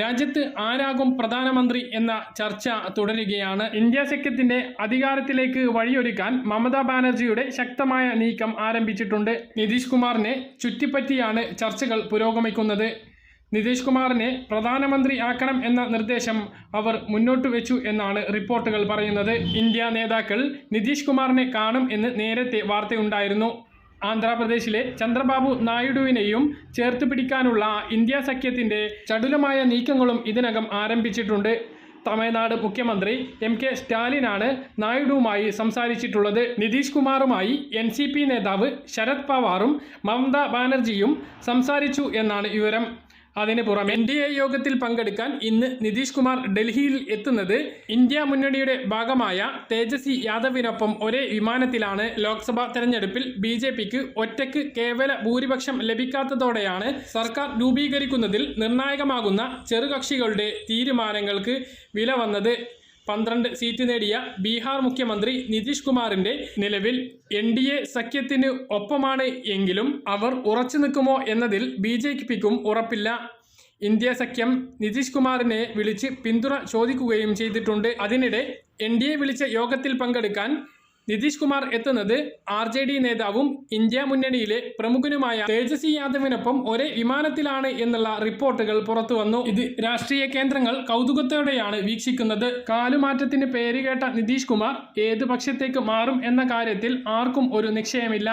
രാജ്യത്ത് ആരാകും പ്രധാനമന്ത്രി എന്ന ചർച്ച തുടരുകയാണ്. ഇന്ത്യ സഖ്യത്തിന്റെ അധികാരത്തിലേക്ക് വഴിയൊരുക്കാൻ മമതാ ബാനർജിയുടെ ശക്തമായ നീക്കം ആരംഭിച്ചിട്ടുണ്ട്. നിതീഷ് കുമാറിനെ ചുറ്റിപ്പറ്റിയാണ് ചർച്ചകൾ പുരോഗമിക്കുന്നത്. നിതീഷ് കുമാറിനെ പ്രധാനമന്ത്രി ആക്കണം എന്ന നിർദ്ദേശം അവർ മുന്നോട്ട് വെച്ചു എന്നാണ് റിപ്പോർട്ടുകൾ പറയുന്നത്. ഇന്ത്യ നേതാക്കൾ നിതീഷ് കുമാറിനെ കാണും എന്ന് നേരത്തെ വാർത്തയുണ്ടായിരുന്നു. ആന്ധ്രാപ്രദേശിലെ ചന്ദ്രബാബു നായിഡുവിനെയും ചേർത്ത് പിടിക്കാനുള്ള ഇന്ത്യ സഖ്യത്തിന്റെ ചടുലമായ നീക്കങ്ങളും ഇതിനകം ആരംഭിച്ചിട്ടുണ്ട്. തമിഴ്നാട് മുഖ്യമന്ത്രി എം കെ സ്റ്റാലിനാണ് നായിഡുവുമായി സംസാരിച്ചിട്ടുള്ളത്. നിതീഷ് കുമാറുമായി എൻ സി പി നേതാവ് ശരത് പവാറും മമതാ ബാനർജിയും സംസാരിച്ചു എന്നാണ് വിവരം. അതിന് പുറമെ എൻ ഡി എ യോഗത്തിൽ പങ്കെടുക്കാൻ ഇന്ന് നിതീഷ് കുമാർ ഡൽഹിയിൽ എത്തുന്നത് ഇന്ത്യ മുന്നണിയുടെ ഭാഗമായ തേജസ്വി യാദവിനൊപ്പം ഒരേ വിമാനത്തിലാണ് ലോക്സഭാ തെരഞ്ഞെടുപ്പിൽ ബി ജെ പിക്ക് ഒറ്റയ്ക്ക് കേവല ഭൂരിപക്ഷം ലഭിക്കാത്തതോടെയാണ് സർക്കാർ രൂപീകരിക്കുന്നതിൽ നിർണായകമാകുന്ന ചെറുകക്ഷികളുടെ തീരുമാനങ്ങൾക്ക് വില വന്നത്. പന്ത്രണ്ട് സീറ്റ് നേടിയ ബീഹാർ മുഖ്യമന്ത്രി നിതീഷ് കുമാറിന്റെ നിലവിൽ എൻ ഡി എ സഖ്യത്തിന് ഒപ്പമാണ് എങ്കിലും അവർ ഉറച്ചു നിൽക്കുമോ എന്നതിൽ ബി ജെ പിക്കും ഉറപ്പില്ല. ഇന്ത്യ സഖ്യം നിതീഷ് കുമാറിനെ വിളിച്ച് പിന്തുണ ചോദിക്കുകയും ചെയ്തിട്ടുണ്ട്. അതിനിടെ എൻ ഡി എ വിളിച്ച യോഗത്തിൽ പങ്കെടുക്കാൻ നിതീഷ് കുമാർ എത്തുന്നത് ആർ ജെ ഡി നേതാവും ഇന്ത്യ മുന്നണിയിലെ പ്രമുഖനുമായ തേജസ്വി യാദവിനൊപ്പം ഒരേ വിമാനത്തിലാണ് എന്നുള്ള റിപ്പോർട്ടുകൾ പുറത്തു വന്നു. ഇത് രാഷ്ട്രീയ കേന്ദ്രങ്ങൾ കൗതുകത്തോടെയാണ് വീക്ഷിക്കുന്നത്. കാലുമാറ്റത്തിന് പേരുകേട്ട നിതീഷ് കുമാർ ഏത് പക്ഷത്തേക്ക് മാറും എന്ന കാര്യത്തിൽ ആർക്കും ഒരു നിശ്ചയമില്ല.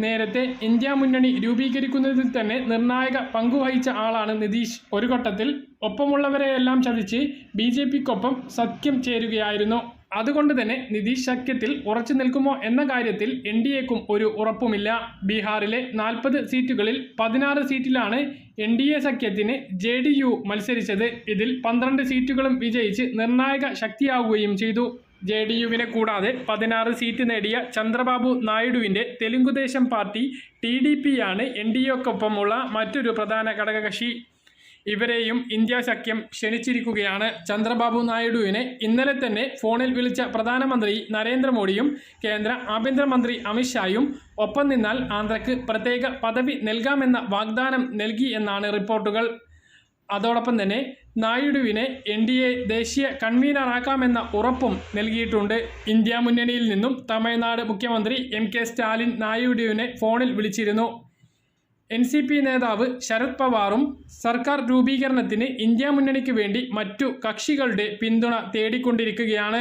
നേരത്തെ ഇന്ത്യ മുന്നണി രൂപീകരിക്കുന്നതിൽ തന്നെ നിർണായക പങ്കുവഹിച്ച ആളാണ് നിതീഷ്. ഒരു ഘട്ടത്തിൽ ഒപ്പമുള്ളവരെയെല്ലാം ചതിച്ച് ബി ജെ പിക്കൊപ്പം സഖ്യം ചേരുകയായിരുന്നു. അതുകൊണ്ട് തന്നെ നിതീഷ് സഖ്യത്തിൽ ഉറച്ചു നിൽക്കുമോ എന്ന കാര്യത്തിൽ എൻ ഡി എക്കും ഒരു ഉറപ്പുമില്ല. ബീഹാറിലെ നാൽപ്പത് സീറ്റുകളിൽ പതിനാറ് സീറ്റിലാണ് എൻ ഡി എ സഖ്യത്തിന് ജെ ഡി യു മത്സരിച്ചത്. ഇതിൽ പന്ത്രണ്ട് സീറ്റുകളും വിജയിച്ച് നിർണായക ശക്തിയാവുകയും ചെയ്തു. ജെ ഡി യുവിനെ കൂടാതെ പതിനാറ് സീറ്റ് നേടിയ ചന്ദ്രബാബു നായിഡുവിന്റെ തെലുങ്കുദേശം പാർട്ടി ടി ഡി പിയാണ് എൻ ഡി എക്കൊപ്പമുള്ള മറ്റൊരു പ്രധാന ഘടകകക്ഷി. ഇവരെയും ഇന്ത്യ സഖ്യം ക്ഷണിച്ചിരിക്കുകയാണ്. ചന്ദ്രബാബു നായിഡുവിനെ ഇന്നലെ തന്നെ ഫോണിൽ വിളിച്ച പ്രധാനമന്ത്രി നരേന്ദ്രമോദിയും കേന്ദ്ര ആഭ്യന്തരമന്ത്രി അമിത്ഷായും ഒപ്പം നിന്നാൽ ആന്ധ്രയ്ക്ക് പ്രത്യേക പദവി നൽകാമെന്ന വാഗ്ദാനം നൽകി എന്നാണ് റിപ്പോർട്ടുകൾ. അതോടൊപ്പം തന്നെ നായിഡുവിനെ എൻ ഡി എ ദേശീയ കൺവീനറാക്കാമെന്ന ഉറപ്പും നൽകിയിട്ടുണ്ട്. ഇന്ത്യ മുന്നണിയിൽ നിന്നും തമിഴ്നാട് മുഖ്യമന്ത്രി എം കെ സ്റ്റാലിൻ നായിഡുവിനെ ഫോണിൽ വിളിച്ചിരുന്നു. എൻ സി പി നേതാവ് ശരത് പവാറും സർക്കാർ രൂപീകരണത്തിന് ഇന്ത്യ മുന്നണിക്ക് വേണ്ടി മറ്റു കക്ഷികളുടെ പിന്തുണ തേടിക്കൊണ്ടിരിക്കുകയാണ്.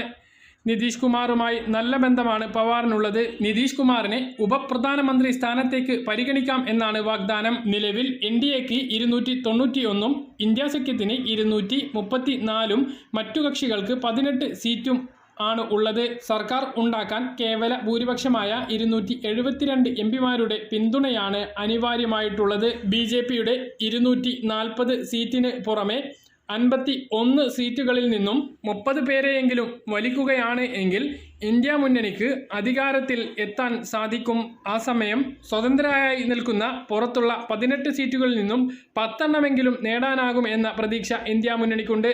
നിതീഷ് കുമാറുമായി നല്ല ബന്ധമാണ് പവാറിനുള്ളത്. നിതീഷ് കുമാറിനെ ഉപപ്രധാനമന്ത്രി സ്ഥാനത്തേക്ക് പരിഗണിക്കാം എന്നാണ് വാഗ്ദാനം. നിലവിൽ എൻ ഡി എക്ക് ഇരുന്നൂറ്റി തൊണ്ണൂറ്റിയൊന്നും ഇന്ത്യ സഖ്യത്തിന് ഇരുന്നൂറ്റി മറ്റു കക്ഷികൾക്ക് പതിനെട്ട് സീറ്റും ആണ് ഉള്ളത്. സർക്കാർ ഉണ്ടാക്കാൻ കേവല ഭൂരിപക്ഷമായ ഇരുന്നൂറ്റി എഴുപത്തിരണ്ട് എം പിമാരുടെ പിന്തുണയാണ് അനിവാര്യമായിട്ടുള്ളത്. ബി ജെ പിയുടെ ഇരുന്നൂറ്റി നാൽപ്പത് സീറ്റിന് പുറമെ അൻപത്തി ഒന്ന് സീറ്റുകളിൽ നിന്നും മുപ്പത് പേരെയെങ്കിലും വലിക്കുകയാണ് എങ്കിൽ ഇന്ത്യ മുന്നണിക്ക് അധികാരത്തിൽ എത്താൻ സാധിക്കും. ആ സമയം സ്വതന്ത്രരായി നിൽക്കുന്ന പുറത്തുള്ള പതിനെട്ട് സീറ്റുകളിൽ നിന്നും പത്തെണ്ണമെങ്കിലും നേടാനാകും എന്ന പ്രതീക്ഷ ഇന്ത്യ മുന്നണിക്കുണ്ട്.